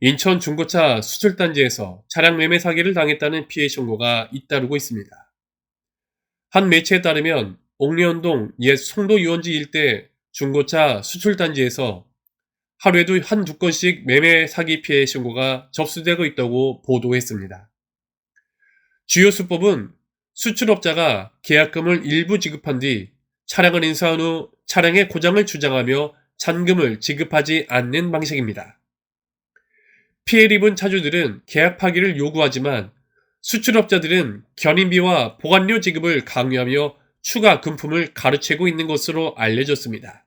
인천 중고차 수출단지에서 차량 매매 사기를 당했다는 피해 신고가 잇따르고 있습니다. 한 매체에 따르면 옥리현동 옛 송도 유원지 일대 중고차 수출단지에서 하루에도 한두 건씩 매매 사기 피해 신고가 접수되고 있다고 보도했습니다. 주요 수법은 수출업자가 계약금을 일부 지급한 뒤 차량을 인수한 후 차량의 고장을 주장하며 잔금을 지급하지 않는 방식입니다. 피해를 입은 차주들은 계약 파기를 요구하지만 수출업자들은 견인비와 보관료 지급을 강요하며 추가 금품을 가르치고 있는 것으로 알려졌습니다.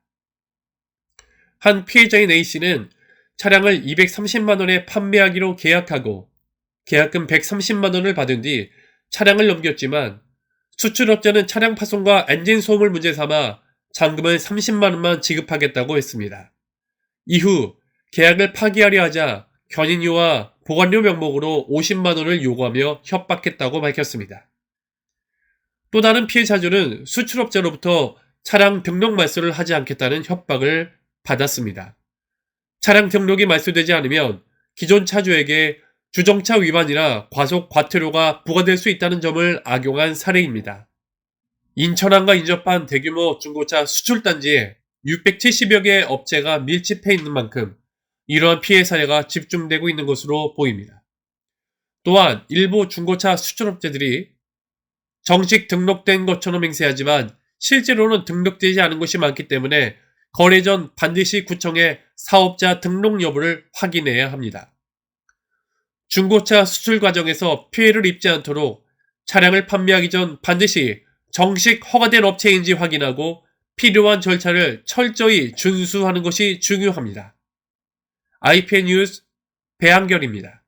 한 피해자인 A씨는 차량을 230만원에 판매하기로 계약하고 계약금 130만원을 받은 뒤 차량을 넘겼지만 수출업자는 차량 파손과 엔진 소음을 문제 삼아 잔금을 30만원만 지급하겠다고 했습니다. 이후 계약을 파기하려 하자 견인료와 보관료 명목으로 50만 원을 요구하며 협박했다고 밝혔습니다. 또 다른 피해자들은 수출업자로부터 차량 등록 말소를 하지 않겠다는 협박을 받았습니다. 차량 등록이 말소되지 않으면 기존 차주에게 주정차 위반이나 과속 과태료가 부과될 수 있다는 점을 악용한 사례입니다. 인천항과 인접한 대규모 중고차 수출단지에 670여 개의 업체가 밀집해 있는 만큼 이러한 피해 사례가 집중되고 있는 것으로 보입니다. 또한 일부 중고차 수출업체들이 정식 등록된 것처럼 행세하지만 실제로는 등록되지 않은 것이 많기 때문에 거래 전 반드시 구청에 사업자 등록 여부를 확인해야 합니다. 중고차 수출 과정에서 피해를 입지 않도록 차량을 판매하기 전 반드시 정식 허가된 업체인지 확인하고 필요한 절차를 철저히 준수하는 것이 중요합니다. IPN 뉴스 배한결입니다.